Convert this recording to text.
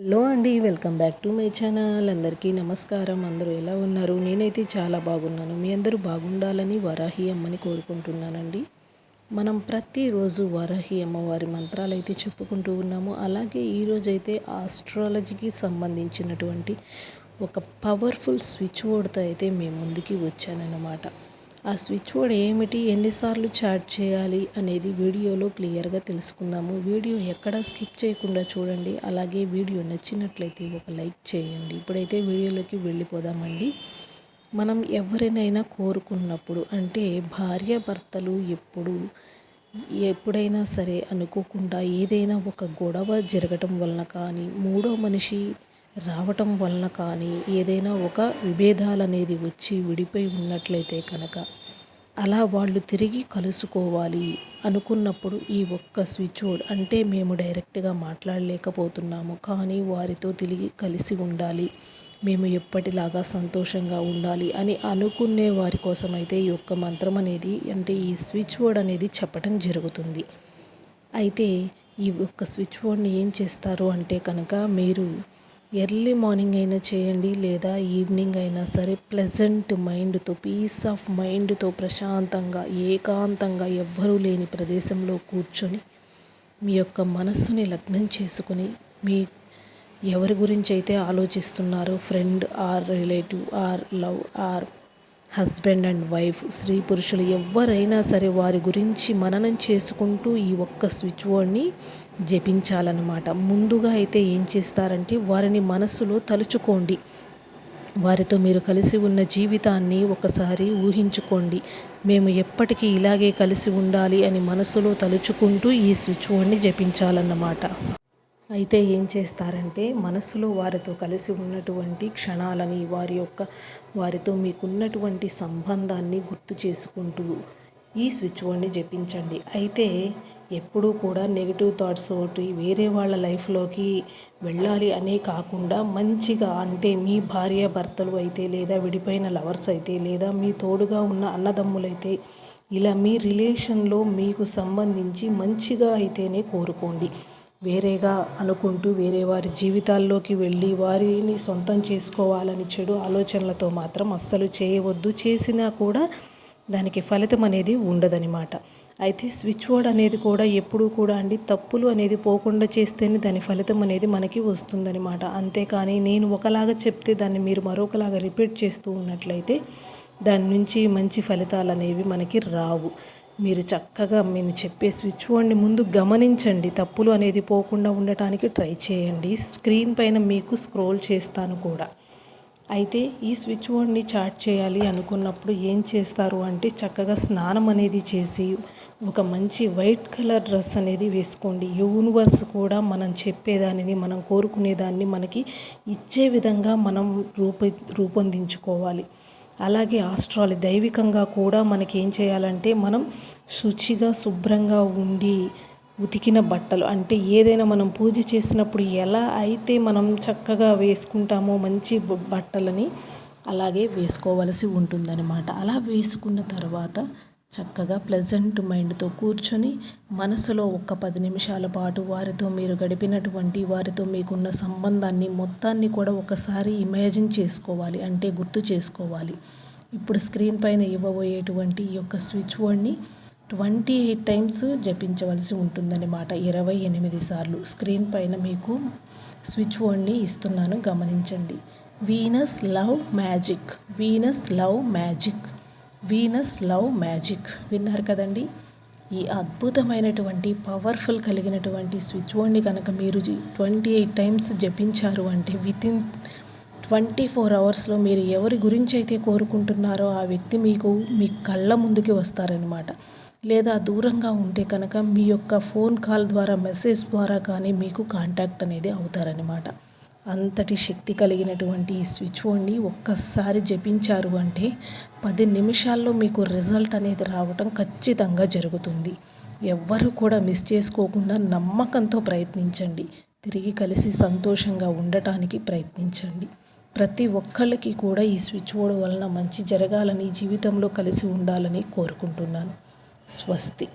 Hello అండి welcome back to my channel. అందరికీ నమస్కారం. అందరూ ఎలా ఉన్నారు? నేనైతే చాలా బాగున్నాను. మీ అందరూ బాగుండాలని వరాహి అమ్మని కోరుకుంటున్నానండి. మనం ప్రతిరోజు వరాహి అమ్మవారి మంత్రాలు అయితే చెప్పుకుంటూ ఉన్నాము. అలాగే ఈరోజైతే ఆస్ట్రాలజీకి సంబంధించినటువంటి ఒక పవర్ఫుల్ స్విచ్ బోర్డ్తో అయితే మేము ముందుకి వచ్చానన్నమాట. ఆ స్విచ్ బోర్డ్ ఏమిటి? ఎన్నిసార్లు చాట్ చేయాలి అనేది వీడియోలో క్లియర్గా తెలుసుకుందాము. వీడియో ఎక్కడ స్కిప్ చేయకుండా చూడండి. అలాగే వీడియో నచ్చినట్లయితే ఒక లైక్ చేయండి. ఇప్పుడైతే వీడియోలోకి వెళ్ళిపోదామండి. మనం ఎవరినైనా కోరుకున్నప్పుడు అంటే భార్య భర్తలు ఎప్పుడు ఎప్పుడైనా సరే అనుకోకుండా ఏదైనా ఒక గొడవ జరగటం వలన కానీ మూడో మనిషి రావటం వలన కానీ ఏదైనా ఒక విభేదాలు అనేది వచ్చి విడిపోయి ఉన్నట్లయితే కనుక అలా వాళ్ళు తిరిగి కలుసుకోవాలి అనుకున్నప్పుడు ఈ ఒక్క స్విచ్ బోర్డ్ అంటే మేము డైరెక్ట్గా మాట్లాడలేకపోతున్నాము. కానీ వారితో తిరిగి కలిసి ఉండాలి. మేము ఎప్పటిలాగా సంతోషంగా ఉండాలి అని అనుకునే వారి కోసం అయితే ఈ ఒక్క మంత్రం అనేది అంటే ఈ స్విచ్ బోర్డ్ అనేది చెప్పడం జరుగుతుంది. అయితే ఈ ఒక్క స్విచ్ బోర్డ్ని ఏం చేస్తారు అంటే కనుక మీరు ఎర్లీ మార్నింగ్ అయినా చేయండి లేదా ఈవినింగ్ అయినా సరే ప్లెజెంట్ మైండ్తో పీస్ ఆఫ్ మైండ్తో ప్రశాంతంగా ఏకాంతంగా ఎవ్వరూ లేని ప్రదేశంలో కూర్చొని మీ యొక్క మనస్సుని లగ్నం చేసుకుని మీ ఎవరి గురించి అయితే ఆలోచిస్తున్నారో friend or relative or love or husband and wife స్త్రీ పురుషులు ఎవరైనా సరే వారి గురించి మననం చేసుకుంటూ ఈ ఒక్క స్విచ్ బోర్డ్ని జపించాలన్నమాట. ముందుగా అయితే ఏం చేస్తారంటే వారిని మనసులో తలుచుకోండి. వారితో మీరు కలిసి ఉన్న జీవితాన్ని ఒకసారి ఊహించుకోండి. మేము ఎప్పటికీ ఇలాగే కలిసి ఉండాలి అని మనసులో తలుచుకుంటూ ఈ స్విచ్ బోర్డ్ని జపించాలన్నమాట. అయితే ఏం చేస్తారంటే మనసులో వారితో కలిసి ఉన్నటువంటి క్షణాలని వారి యొక్క వారితో మీకున్నటువంటి సంబంధాన్ని గుర్తు చేసుకుంటూ ఈ స్విచ్ బోర్డ్ని జపించండి. అయితే ఎప్పుడూ కూడా నెగిటివ్ థాట్స్ ఒకటి వేరే వాళ్ళ లైఫ్లోకి వెళ్ళాలి అనే కాకుండా మంచిగా అంటే మీ భార్య భర్తలు అయితే లేదా విడిపోయిన లవర్స్ అయితే లేదా మీ తోడుగా ఉన్న అన్నదమ్ములైతే ఇలా మీ రిలేషన్లో మీకు సంబంధించి మంచిగా అయితేనే కోరుకోండి. వేరేగా అనుకుంటూ వేరే వారి జీవితాల్లోకి వెళ్ళి వారిని సొంతం చేసుకోవాలని చెడు ఆలోచనలతో మాత్రం అస్సలు చేయవద్దు. చేసినా కూడా దానికి ఫలితం అనేది ఉండదనమాట అయితే స్విచ్ బోర్డ్ అనేది కూడా ఎప్పుడూ కూడా అండి తప్పులు అనేది పోకుండా చేస్తేనే దాని ఫలితం అనేది మనకి వస్తుందనమాట అంతేకాని నేను ఒకలాగా చెప్తే దాన్ని మీరు మరొకలాగా రిపీట్ చేస్తూ ఉన్నట్లయితే దాని నుంచి మంచి ఫలితాలు అనేవి మనకి రావు. మీరు చక్కగా నేను చెప్పే స్విచ్ బోర్డ్ని ముందు గమనించండి. తప్పులు అనేది పోకుండా ఉండటానికి ట్రై చేయండి. స్క్రీన్ పైన మీకు స్క్రోల్ చేస్తాను కూడా. అయితే ఈ స్విచ్ బోర్డ్ని చాట్ చేయాలి అనుకున్నప్పుడు ఏం చేస్తారు అంటే చక్కగా స్నానం అనేది చేసి ఒక మంచి వైట్ కలర్ డ్రెస్ అనేది వేసుకోండి. యూనివర్స్ కూడా మనం చెప్పేదానిని మనం కోరుకునేదాన్ని మనకి ఇచ్చే విధంగా మనం రూప రూపొందించుకోవాలి. అలాగే ఆస్ట్రాలి దైవికంగా కూడా మనకి ఏం చేయాలంటే మనం శుచిగా శుభ్రంగా ఉండి ఉతికిన బట్టలు అంటే ఏదైనా మనం పూజ చేసినప్పుడు ఎలా అయితే మనం చక్కగా వేసుకుంటామో మంచి బట్టలని అలాగే వేసుకోవలసి ఉంటుందన్నమాట. అలా వేసుకున్న తర్వాత చక్కగా ప్లెజెంట్ మైండ్తో కూర్చొని మనసులో ఒక్క పది నిమిషాల పాటు వారితో మీరు గడిపినటువంటి వారితో మీకున్న సంబంధాన్ని మొత్తాన్ని కూడా ఒకసారి ఇమాజిన్ చేసుకోవాలి అంటే గుర్తు చేసుకోవాలి. ఇప్పుడు స్క్రీన్ పైన ఇవ్వబోయేటువంటి ఈ యొక్క స్విచ్ బోర్డ్ని ట్వంటీ ఎయిట్ టైమ్స్ జపించవలసి ఉంటుందన్నమాట. ఇరవై ఎనిమిది సార్లు స్క్రీన్ పైన మీకు స్విచ్ బోర్డ్ని ఇస్తున్నాను గమనించండి. Venus love magic Venus love magic Venus love magic విన్నారు కదండి? ఈ అద్భుతమైనటువంటి పవర్ఫుల్ కలిగినటువంటి స్విచ్ బోర్డ్ని కనుక మీరు ట్వంటీ ఎయిట్ టైమ్స్ జపించారు అంటే వితిన్ ట్వంటీ ఫోర్ అవర్స్లో మీరు ఎవరి గురించి అయితే కోరుకుంటున్నారో ఆ వ్యక్తి మీకు మీ కళ్ళ ముందుకి వస్తారనమాట లేదా దూరంగా ఉంటే కనుక మీ యొక్క ఫోన్ కాల్ ద్వారా మెసేజ్ ద్వారా కానీ మీకు కాంటాక్ట్ అనేది అవుతారనమాట అంతటి శక్తి కలిగినటువంటి ఈ స్విచ్ బోర్డ్ని ఒక్కసారి జపించారు అంటే పది నిమిషాల్లో మీకు రిజల్ట్ అనేది రావటం ఖచ్చితంగా జరుగుతుంది. ఎవ్వరూ కూడా మిస్ చేసుకోకుండా నమ్మకంతో ప్రయత్నించండి. తిరిగి కలిసి సంతోషంగా ఉండటానికి ప్రయత్నించండి. ప్రతి ఒక్కళ్ళకి కూడా ఈ స్విచ్ బోర్డ్ వలన మంచి జరగాలని జీవితంలో కలిసి ఉండాలని కోరుకుంటున్నాను. స్వస్తి.